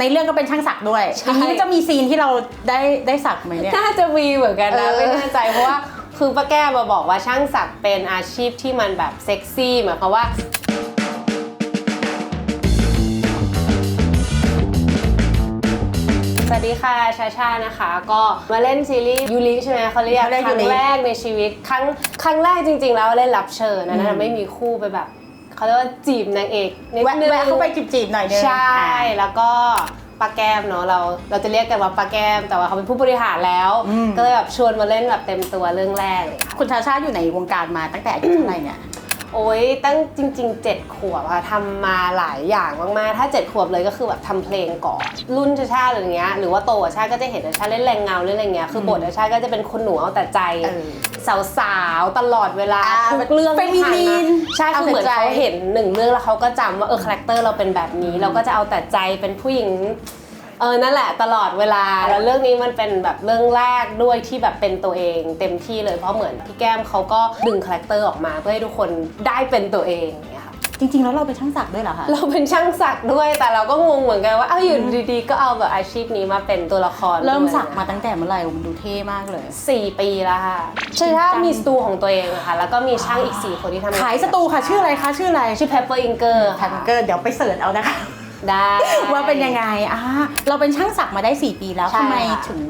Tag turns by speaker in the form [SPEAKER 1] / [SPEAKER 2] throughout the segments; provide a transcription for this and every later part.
[SPEAKER 1] ในเรื่องก็เป็นช่างสักด้วย
[SPEAKER 2] ใช่
[SPEAKER 1] อย่างนี้จะมีซีนที่เราได้ได้สักไหมเนี่ย
[SPEAKER 2] น่าจะมีเหมือนกันนะ
[SPEAKER 1] เออ
[SPEAKER 2] ไม่แน่ใจเพราะว่าคือป้าแก้วมาบอกว่าช่างสักเป็นอาชีพที่มันแบบเซ็กซี่หมายความว่า สวัสดีค่ะชาชานะคะ ก็มาเล่นซีรีส์ยูริใช่ไหมเขาเรียก
[SPEAKER 1] เขาเรียก
[SPEAKER 2] ครั้ง
[SPEAKER 1] ยูริ
[SPEAKER 2] แรกในชีวิตครั้งครั้งแรกจริง ๆ แล้วเล่นรับเชิญนะ
[SPEAKER 1] อื
[SPEAKER 2] นั่
[SPEAKER 1] ม
[SPEAKER 2] นไม่มีคู่ไปแบบ เขาเรียกว่าจีบนางเอกนิด
[SPEAKER 1] แวะ
[SPEAKER 2] นึง
[SPEAKER 1] แวะเข้าไปจีบๆหน่อยนึง
[SPEAKER 2] ใช่
[SPEAKER 1] อ่า
[SPEAKER 2] แล้วก็ป้าแก้มเนาะเราเราจะเรียกกันว่าป้าแก้ม แต่ว่าเขาเป็นผู้บริหารแล้ว
[SPEAKER 1] อืม
[SPEAKER 2] ก็เลยแบบชวนมาเล่นแบบเต็มตัวเรื่องแรกเลยค่ะ
[SPEAKER 1] คุณชาชาอยู่ในวงการมาตั้งแต่อายุเท่าไหร่เนี่ย
[SPEAKER 2] โอ้ยตั้งจริง ๆ 7 ขวบอะทำมาหลายอย่างมากๆ ถ้า 7 ขวบเลยก็คือแบบทำเพลงก่อน รุ่นชาชาหรืออย่างเงี้ยหรือว่าโตกว่าชาก็จะเห็นชาเล่นแรงเงาเล่นอะไรเงี้ยคือบทชาก็จะเป็นคนหนูเอาแต่ใจ
[SPEAKER 1] เออ
[SPEAKER 2] สาวๆตลอดเวลา
[SPEAKER 1] อ่า
[SPEAKER 2] ทุกเรื่อง
[SPEAKER 1] เฟมิ
[SPEAKER 2] ที่ผ่าน
[SPEAKER 1] นี
[SPEAKER 2] มานใช่คือเหมือน
[SPEAKER 1] เอาแต่ใจ
[SPEAKER 2] เขาเห็นหนึ่งเรื่องแล้วเขาก็จำว่าเออคาแรคเตอร์เราเป็นแบบนี้ เราก็จะเอาแต่ใจเป็นผู้หญิง เออนั่นแหละตลอดเวลาแล้วเรื่องนี้มันเป็นแบบเรื่องแรกด้วยที่แบบเป็นตัวเองเต็มที่เลยเพราะเหมือนพี่แก้มเขาก็ดึงคาแรคเตอร์ออกมาเพื่อให้ทุกคนได้เป็นตัวเองอย่างเงี้ยค่ะ
[SPEAKER 1] จริง ๆ แล้วเราเป็นช่างสักด้วยเหรอคะ
[SPEAKER 2] เราเป็นช่างสักด้วยแต่เราก็งงเหมือนกันว่าเอ้าอยู่ดีๆ ก็เอาแบบอาชีพนี้มาเป็นตัวละคร
[SPEAKER 1] เริ่ม
[SPEAKER 2] ด้วย
[SPEAKER 1] สักมาตั้งแต่เมื่อไหร่มันดูเท่มากเลย
[SPEAKER 2] สี่ปีแล้วค่ะใช่ถ้ามีสตูของตัวเองอะค่ะ แล้วก็มีช่างอีก 4 คนที่ทำงน
[SPEAKER 1] ขายสตูค่ะ ชื่ออะไรคะ ชื่ออะไร
[SPEAKER 2] ชื่อ Pepper Inker
[SPEAKER 1] แพมเกอร์เดี๋ยวไปเสิร์ชเอานะคะ
[SPEAKER 2] ได้
[SPEAKER 1] ว่าเป็นยังไงอ่าเราเป็นช่างสักมาได้ 4 ปีแล้ว
[SPEAKER 2] ใช่
[SPEAKER 1] ทำไม
[SPEAKER 2] ค่ะ
[SPEAKER 1] ถึง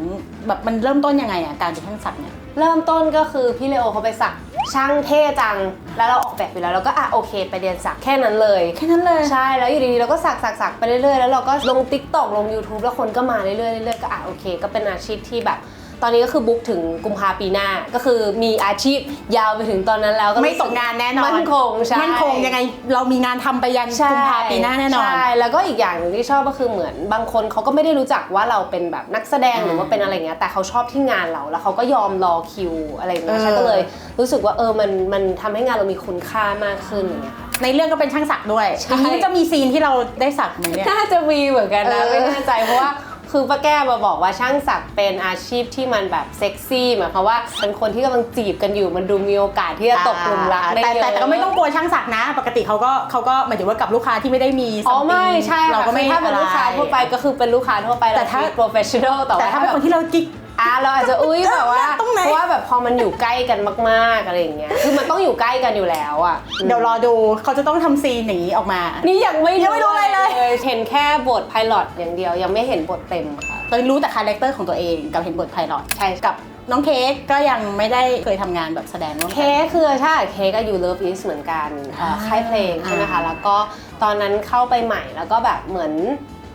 [SPEAKER 1] แบบมันเริ่มต้นยังไงอะการเป็นช่างสักเนี่ย
[SPEAKER 2] เริ่มต้นก็คือพี่เลโอเขาไปสักช่างเท่จัง แล้วเราออกแบบไปแล้วเราก็อะโอเค ไปเรียนสักแค่นั้นเลย
[SPEAKER 1] แค่นั้นเลย
[SPEAKER 2] ใช่แล้วอยู่ดีๆเราก็สักสักสักไปเรื่อยๆแล้วเราก็ลง t ิ k t o k ลง YouTube แล้วคนก็มาเรื่อยๆเรื่อยๆก็อะโอเค ก็เป็นอาชีพที่แบบ ตอนนี้ก็คือบุ๊กถึงกุมภาปีหน้า ก็คือมีอาชีพยาวไปถึงตอนนั้นแล้วก็
[SPEAKER 1] ไม่
[SPEAKER 2] รู้สึ
[SPEAKER 1] ตกงานแน่นอน
[SPEAKER 2] มั่นคงใช่
[SPEAKER 1] มั่นคงยังไงเรามีงานทำไปยัน
[SPEAKER 2] ใช่
[SPEAKER 1] กุมภาปีหน้าแน่นอน
[SPEAKER 2] ใช่แล้วก็อีกอย่างหนึ่งที่ชอบก็คือเหมือนบางคนเขาก็ไม่ได้รู้จักว่าเราเป็นแบบนักแสดง
[SPEAKER 1] อ่า
[SPEAKER 2] หรือว่าเป็นอะไรเงี้ยแต่เขาชอบที่งานเราแล้วเขาก็ยอมรอคิวอะไรเงี้ย
[SPEAKER 1] เออ
[SPEAKER 2] ใช่ก็เลยรู้สึกว่าเออมันมันทำให้งานเรามีคุณค่ามากขึ้นอย่างเงี้ยค่ะ
[SPEAKER 1] ในเรื่องก็เป็นช่างสักด้วย
[SPEAKER 2] ใช่
[SPEAKER 1] อย่างนี้จะมีซีนที่เราได้สักไหมเนี่ย
[SPEAKER 2] น่าจะมีเหมือนกันนะ
[SPEAKER 1] เออ
[SPEAKER 2] ไม่แน่ใจเพราะว่า คือป้าแก้วมาบอกว่าช่างสักเป็นอาชีพที่มันแบบเซ็กซี่หมายความว่าเป็นคนที่กำลังจีบกันอยู่มันดูมีโอกาสที่จะตกหลุมรักได้
[SPEAKER 1] แต่
[SPEAKER 2] เยอะ
[SPEAKER 1] แต่แต่ก็ไม่ต้องกลัวช่างสักนะ ปกติเขาก็เขาก็หมายถึงว่ากับลูกค้าที่ไม่ได้มี
[SPEAKER 2] อ๋อ
[SPEAKER 1] something
[SPEAKER 2] ไม่ใช่
[SPEAKER 1] เรา
[SPEAKER 2] ค่ะ
[SPEAKER 1] ก็ไม่
[SPEAKER 2] คือถ้าเป็นลูกค้า
[SPEAKER 1] อะไร
[SPEAKER 2] ทั่วไปก็คือเป็นลูกค้าทั่วไป
[SPEAKER 1] แต่ถ้า
[SPEAKER 2] โปรเฟชชั่นอลแต่
[SPEAKER 1] แต่
[SPEAKER 2] ว่า
[SPEAKER 1] ถ้า
[SPEAKER 2] ถ้า
[SPEAKER 1] เป็น
[SPEAKER 2] แบบ
[SPEAKER 1] คนที่เรากิ๊ก
[SPEAKER 2] อะเราอาจจะอุ้ยแบบว่า
[SPEAKER 1] ตรงไหน
[SPEAKER 2] เพราะว่าแบบพอมันอยู่ใกล้กันมากๆอะไรอย่างเงี้ยคือมันต้องอยู่ใกล้กันอยู่แล้วอะ
[SPEAKER 1] เดี๋ยวรอดูเขาจะต้องทำซีนอย่างนี้ออกมา
[SPEAKER 2] นี่ยังไม่
[SPEAKER 1] ยังไม่รู้อะไรเลย
[SPEAKER 2] เห็นแค่บทไพลอตอย่างเดียวยังไม่เห็นบทเต็มค่ะ
[SPEAKER 1] ตอนนี้รู้แต่คาแรคเตอร์ของตัวเองกับเห็นบทไพลอต
[SPEAKER 2] ใช่
[SPEAKER 1] กับน้องเค้กก็ยังไม่ได้เคยทำงานแบบแสดงร่วมกัน
[SPEAKER 2] เค้กคือใช่เค้กก็อยู่ Love Is เหมือนกันเอ่อ
[SPEAKER 1] อ่า
[SPEAKER 2] ค่ายเพลงใช่ไหมคะ แล้วก็ตอนนั้นเข้าไปใหม่แล้วก็แบบเหมือน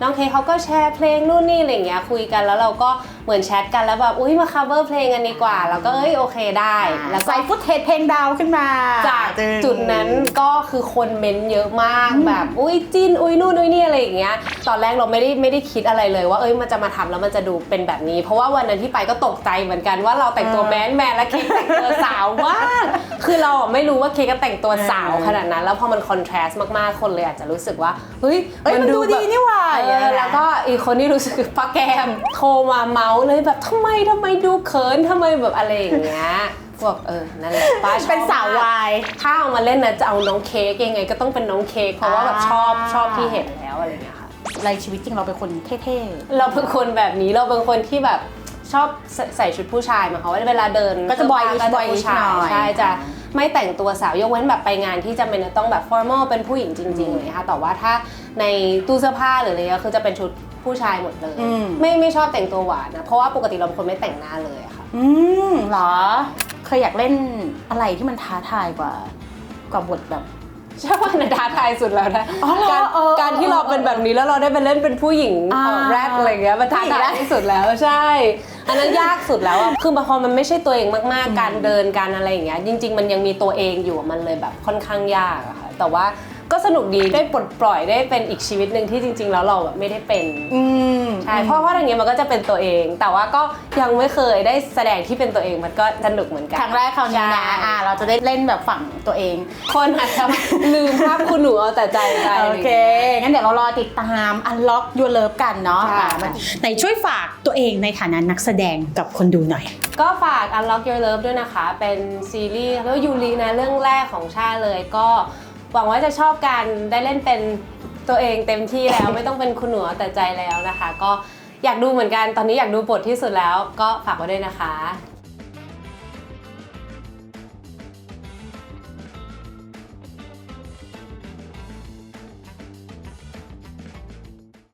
[SPEAKER 2] น้องเค้กเขาก็แชร์เพลงนู่นนี่อะไรอย่างเงี้ยคุยกันแล้วเราก็ เหมือนแชทกันแล้วแบบอุ้ยมา cover เพลงกันดีกว่า แล้วก็เอ้ยโอเคได้ แล้วก็
[SPEAKER 1] ใส่ฟุตเทจเพลงดาวขึ้นมา
[SPEAKER 2] จาก
[SPEAKER 1] จึง
[SPEAKER 2] จุดนั้นก็คือคนเม้นต์เยอะมากแบบอุ้ยจิ้นอุ้ยนู่นอุ้ยนี่อะไรอย่างเงี้ยตอนแรกเราไม่ได้ไม่ได้คิดอะไรเลยว่าเอ้ยมันจะมาทำแล้วมันจะดูเป็นแบบนี้ เพราะว่าวันนั้นที่ไปก็ตกใจเหมือนกันว่าเราแต่งตัวแมนแมนและเค้กแต่งตัวสาวมากคือเราอะไม่รู้ว่าเค้กก็แต่งตัวสาวขนาดนั้น แล้วพอมันคอนทราสต์มากๆคนเลยอาจจะรู้สึกว่าเฮ้ย
[SPEAKER 1] เอ้ยมันดูดีนี่หว่า
[SPEAKER 2] เออแล้วก็อีกคนที่รู้สึกคือป้าแก้มโทรมาเมาส์เลยแบบทำไมทำไมดูเขินทำไมแบบอะไรอย่างเงี้ยบอกเออนั่นแหละป้าชอบ
[SPEAKER 1] เป็นสาว
[SPEAKER 2] มก
[SPEAKER 1] วาย
[SPEAKER 2] ถ้าเอามาเล่นนะจะเอาน้องเค้กยังไงก็ต้องเป็นน้องเค้กเพราะว่าแบบ
[SPEAKER 1] อ่า
[SPEAKER 2] ชอบชอบที่เห็นแล้วอะไรอย่างเงี้ยค่ะ
[SPEAKER 1] ในชีวิตจริงเราเป็นคนเท่
[SPEAKER 2] เราเป็นคนแบบนี้เราเป็นคนที่แบบชอบใส่ใส่ชุดผู้ชายหมายความว่าเวลาเดิน
[SPEAKER 1] ก็จะ boyish
[SPEAKER 2] ก็จะ
[SPEAKER 1] boyish
[SPEAKER 2] ผู้ชาย
[SPEAKER 1] หน่อย
[SPEAKER 2] ใช่จะไม่แต่งตัวสาวยกเว้นแบบไปงานที่จำเป็นจะต้องแบบ formal เป็นผู้หญิงจริงๆเลยนะคะแต่ว่าถ้าในตู้เสื้อผ้าหรืออะไรเงี้ยคือจะเป็นชุด ผู้ชายหมดเลย
[SPEAKER 1] อืม
[SPEAKER 2] ไม่ไม่ชอบแต่งตัวหวานนะ เพราะว่าปกติเราเป็นคนไม่แต่งหน้าเลยอะค่ะ
[SPEAKER 1] ๆอืมเหรอ เคยอยากเล่นอะไรที่มันท้าทายกว่า กว่าบทแบบ
[SPEAKER 2] ใช่ว่าในท้าทายสุดแล้วนะ
[SPEAKER 1] อ๋อเหรอ
[SPEAKER 2] การ
[SPEAKER 1] เออ
[SPEAKER 2] การที่เราเป็นแบบนี้แล้วเราได้ไปเล่นเป็นผู้หญิง
[SPEAKER 1] อ่า
[SPEAKER 2] เอ่อแรดอะไรเงี้ยมันท้า
[SPEAKER 1] ผู้หญิงแร
[SPEAKER 2] ทาย
[SPEAKER 1] ด
[SPEAKER 2] ที่สุดแล้วใช่ อันนั้นยากสุดแล้วอะคือพอมันไม่ใช่ตัวเองมากๆ การเดินการอะไรอย่างเงี้ยจริง ๆ มันยังมีตัวเองอยู่อะมันเลยแบบค่อนข้างยากอะค่ะแต่ว่า ก็สนุกดีได้ปลดปล่อยได้เป็นอีกชีวิตหนึ่งที่จริง ๆ แล้วเราแบบไม่ได้เป็น
[SPEAKER 1] อืม
[SPEAKER 2] ใช่เพราะว่าอย่างเงี้ยมันก็จะเป็นตัวเอง แต่ว่าก็ยังไม่เคยได้แสดงที่เป็นตัวเองมันก็สนุกเหมือนกัน
[SPEAKER 1] ครั้งแรกคราวนี้นะ
[SPEAKER 2] ใช่
[SPEAKER 1] อ่าเราจะได้เล่นแบบฝั่งตัวเอง
[SPEAKER 2] คนอาจจะลืมภาพคุณหนูเอาแต่ใจไป
[SPEAKER 1] โอเคงั้นเดี๋ยวเรารอติดตาม Unlock Your Love กันเนาะ
[SPEAKER 2] ใช่
[SPEAKER 1] อ่ามันไหนช่วยฝากตัวเองในฐานะนักแสดงกับคนดูหน่อย
[SPEAKER 2] ก็ฝาก Unlock Your Love ด้วยนะคะ เป็นซีรีส์แล้วยูรินะเรื่องแรกของชาเลยก็ หวังว่าจะชอบกันได้เล่นเป็นตัวเองเต็มที่แล้ว ไม่ต้องเป็นคุณหนูเอาแต่ใจแล้วนะคะ ก็อยากดูเหมือนกันตอนนี้อยากดูบทที่สุดแล้ว ก็ฝากไว้ด้วยนะคะ